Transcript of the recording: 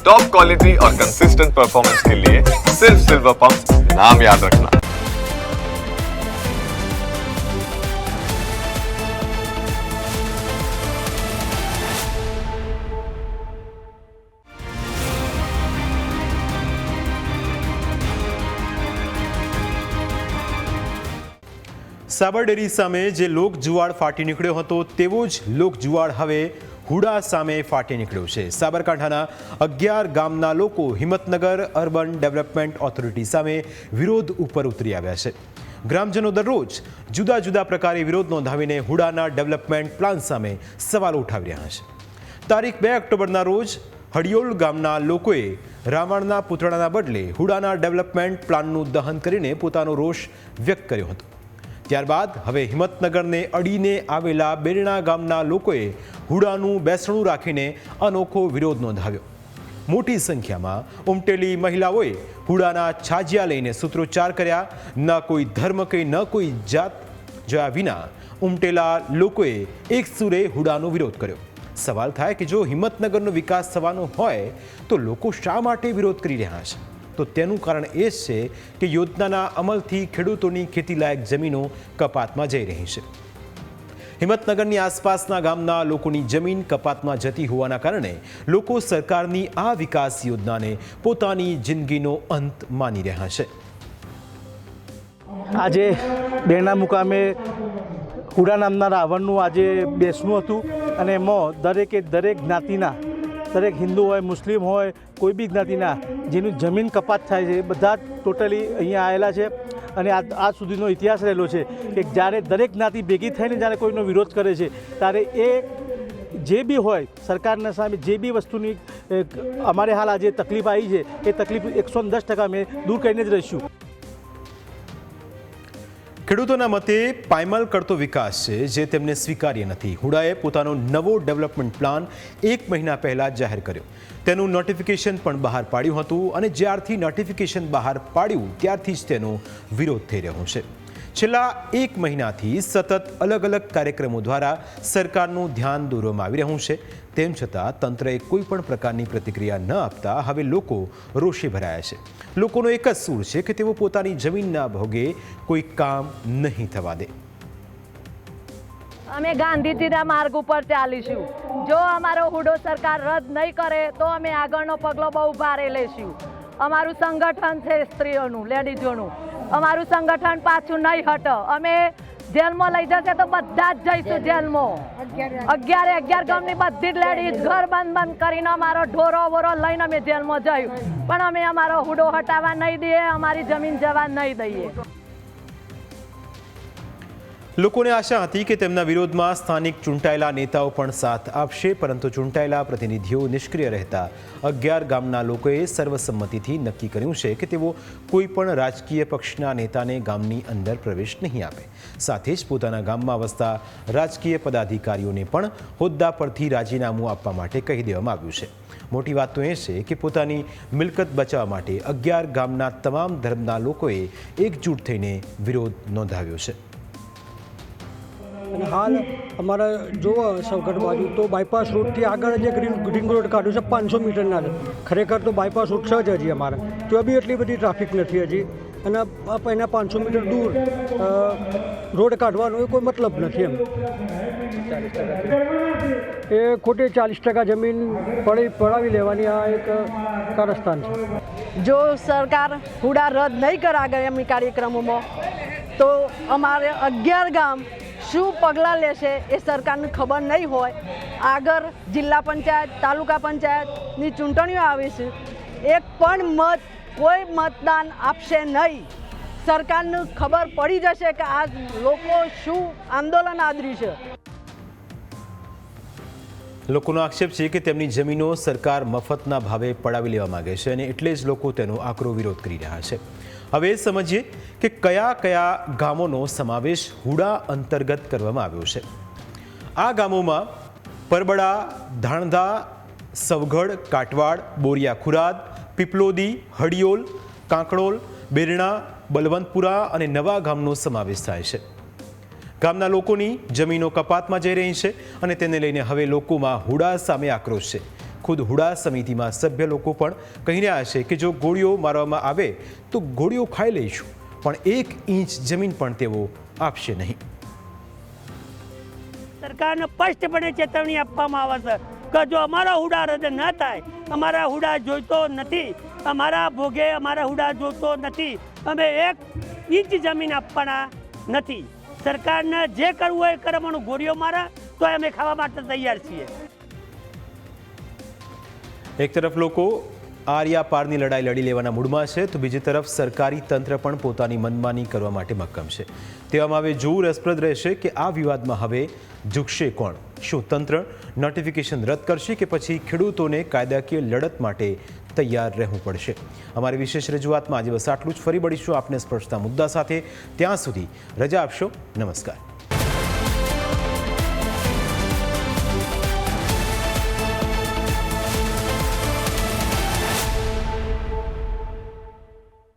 Top quality और consistent performance के लिए सिर्फ सिल्वर पंप नाम याद रखना સાબરડેરી સામે જે લોક જુવાળ ફાટી નીકળ્યો હતો તેવો જ લોક જુવાળ હવે હુડા સામે ફાટી નીકળ્યો છે. સાબરકાંઠાના અગિયાર ગામના લોકો હિંમતનગર અર્બન ડેવલપમેન્ટ ઓથોરિટી સામે વિરોધ ઉપર ઉતરી આવ્યા છે. ગ્રામજનો દરરોજ જુદા જુદા પ્રકારે વિરોધ નોંધાવીને હુડાના ડેવલપમેન્ટ પ્લાન સામે સવાલો ઉઠાવી રહ્યા છે. તારીખ બે ઓક્ટોબરના રોજ હડિયોલ ગામના લોકોએ રાવણના પુતળાના બદલે હુડાના ડેવલપમેન્ટ પ્લાનનું દહન કરીને પોતાનો રોષ વ્યક્ત કર્યો હતો. ત્યારબાદ હવે હિંમતનગરને અડીને આવેલા બેરણા ગામના લોકોએ હુડાનું બેસણું રાખીને અનોખો વિરોધ નોંધાવ્યો. મોટી સંખ્યામાં ઉમટેલી મહિલાઓએ હુડાના છાજિયા લઈને સૂત્રોચ્ચાર કર્યા, ન કોઈ ધર્મ કે ન કોઈ જાત જોયા વિના ઉમટેલા લોકોએ એક સુરે હુડાનો વિરોધ કર્યો. સવાલ થાય કે જો હિંમતનગરનો વિકાસ થવાનો હોય તો લોકો શા માટે વિરોધ કરી રહ્યા છે? તો તેનું કારણ એ જ છે કે યોજનાના અમલથી ખેડૂતોની ખેતીલાયક જમીનો કપાતમાં જઈ રહી છે. હિંમતનગરની આસપાસના ગામના લોકોની જમીન કપાતમાં જતી હોવાના કારણે લોકો સરકારની આ વિકાસ યોજનાને પોતાની જિંદગીનો અંત માની રહ્યા છે. આજે બેના મુકામે હુડા નામના રાવણનું આજે બેસણું હતું અને એમાં દરેકે દરેક જ્ઞાતિના દરેક હિન્દુ હોય, મુસ્લિમ હોય, કોઈ બી જ્ઞાતિના, જેનું જમીન કપાત થાય છે, એ બધા ટોટલી અહીંયા આવેલા છે. અને આ આજ સુધીનો ઇતિહાસ રહેલો છે કે જ્યારે દરેક જ્ઞાતિ ભેગી થઈને જ્યારે કોઈનો વિરોધ કરે છે, ત્યારે એ જે બી હોય, સરકારના સામે જે બી વસ્તુની અમારે હાલ આજે તકલીફ આવી છે, એ તકલીફ એકસો દસ ટકા અમે દૂર કરીને જ રહીશું. ખેડૂતોના મતે પાયમાલ કરતો વિકાસ છે, જે તેમને સ્વીકાર્ય નથી. હુડાએ પોતાનો નવો ડેવલપમેન્ટ પ્લાન એક મહિના પહેલાં જાહેર કર્યો. તેનું નોટિફિકેશન પણ બહાર પાડ્યું હતું અને જ્યારથી નોટિફિકેશન બહાર પાડ્યું, ત્યારથી જ તેનો વિરોધ થઈ રહ્યો છે. છેલ્લા એક મહિનાથી સતત અલગ અલગ કાર્યક્રમો દ્વારા સરકારનું ધ્યાન દોરવામાં આવી રહ્યું છે. તેમ છતાં તંત્રએ કોઈ પણ પ્રકારની પ્રતિક્રિયા ન આપતા હવે લોકો રોષે ભરાયા છે. લોકોનો એક જ સૂર છે કે તેઓ પોતાની જમીનના ભોગે કોઈ કામ નહીં થવા દે. અમે ગાંધીજીના માર્ગ ઉપર ચાલીશું. જો અમારો હુડો સરકાર રદ નહીં કરે, તો અમે આગળનો પગલો બહુ ભારે લઈશું અમારું સંગઠન છે સ્ત્રીઓનું, લેડીઝોનું. અમારું સંગઠન પાછું નહીં હટો. અમે જેલમાં લઈ જશે તો બધા જ જઈશું જેલમાં. અગિયારે અગિયાર ગામની બધી જ લેડીઝ ઘર બંધ બંધ કરીને અમારો ઢોરો વોરો લઈને અમે જેલમાં જયું પણ અમે અમારો હુડો હટાવવા નહીં દઈએ અમારી જમીન જવા નહીં દઈએ. લોકોને આશા હતી કે તેમના વિરોધમાં સ્થાનિક ચૂંટાયેલા નેતાઓ પણ સાથ આપશે, પરંતુ ચૂંટાયેલા પ્રતિનિધિઓ નિષ્ક્રિય રહેતા અગિયાર ગામના લોકોએ સર્વસંમતિથી નક્કી કર્યું છે કે તેઓ કોઈ પણ રાજકીય પક્ષના નેતાને ગામની અંદર પ્રવેશ નહીં આપે. સાથે જ પોતાના ગામમાં વસતા રાજકીય પદાધિકારીઓને પણ હોદ્દા પરથી રાજીનામું આપવા માટે કહી દેવામાં આવ્યું છે. મોટી વાત તો એ છે કે પોતાની મિલકત બચાવવા માટે અગિયાર ગામના તમામ ધર્મના લોકોએ એકજૂટ થઈને વિરોધ નોંધાવ્યો છે. અને હાલ અમારે જોવો સવગઢ બાજુ તો બાયપાસ રોડથી આગળ જે ગ્રીન ગ્રીન રોડ કાઢ્યું છે, પાંચસો મીટરના ખરેખર તો બાયપાસ રોડ છે જ હજી અમારે. તો બી એટલી બધી ટ્રાફિક નથી હજી. અને એના પાંચસો મીટર દૂર રોડ કાઢવાનો એ કોઈ મતલબ નથી એમ. એ ખોટી ચાલીસ ટકા જમીન પડી, પડાવી લેવાની આ એક કારસ્તાન છે. જો સરકાર હુડા રદ નહીં કરે એમની કાર્યક્રમોમાં, તો અમારે અગિયાર ગામ શું પગલાં લેશે એ સરકારને ખબર નહીં હોય. આગળ જિલ્લા પંચાયત, તાલુકા પંચાયતની ચૂંટણીઓ આવે છે એક પણ મત, કોઈ મતદાન આપશે નહીં. સરકારને ખબર પડી જશે કે આ લોકો શું આંદોલન આદર્યું છે. લોકોનો આક્ષેપ છે કે તેમની જમીનો સરકાર મફતના ભાવે પડાવી લેવા માંગે છે અને એટલે જ લોકો તેનો આકરો વિરોધ કરી રહ્યા છે. હવે સમજીએ કે કયા કયા ગામોનો સમાવેશ હુડા અંતર્ગત કરવામાં આવ્યો છે. આ ગામોમાં પરબડા, ધાણધા સવગઢ કાટવાડ બોરિયા ખુરાદ, પીપલોદી હડિયોલ કાંકડોલ બેરણા, બલવંતપુરા અને નવા ગામનો સમાવેશ થાય છે. ગામના લોકોની જમીનો કપાતમાં જઈ રહી છે અને તેને લઈને હવે લોકોમાં હુડા સામે આક્રોશ છે. ખુદ હુડા સમિતિમાં સભ્ય લોકો પણ કહી રહ્યા છે કે જો ગોળીઓ મારવામાં આવે તો ગોળીઓ ખાઈ લઈશું, પણ એક ઇંચ જમીન પણ તેઓ આપશે નહીં. સરકારને સ્પષ્ટપણે ચેતવણી આપવામાં આવે છે કે જો અમારા હુડા રદ ન થાય, અમારા હુડા જોઈતો નથી, અમારા ભોગે અમારા હુડા જોઈતો નથી, અમે એક ઇંચ જમીન આપવાના નથી. સરકારને જે કરવું હોય કરવાનું ગોળીઓ મારા, તો અમે ખાવા માટે તૈયાર છીએ. એક તરફ લોકો આર્યા પારની લડાઈ લડી લેવાના મૂડમાં છે, તો બીજી તરફ સરકારી તંત્ર પણ પોતાની મનમાની કરવા માટે મક્કમ છે. તેવામાં હવે જોવું રસપ્રદ રહેશે કે આ વિવાદમાં હવે ઝૂકશે કોણ? શું તંત્ર નોટિફિકેશન રદ કરશે કે પછી ખેડૂતોને કાયદાકીય લડત માટે તૈયાર રહેવું પડશે? અમારી વિશેષ રજૂઆતમાં આજે બસ આટલું જ. ફરી મળીશું આપને સ્પર્શતા મુદ્દા સાથે. ત્યાં સુધી રજા આપશો. નમસ્કાર.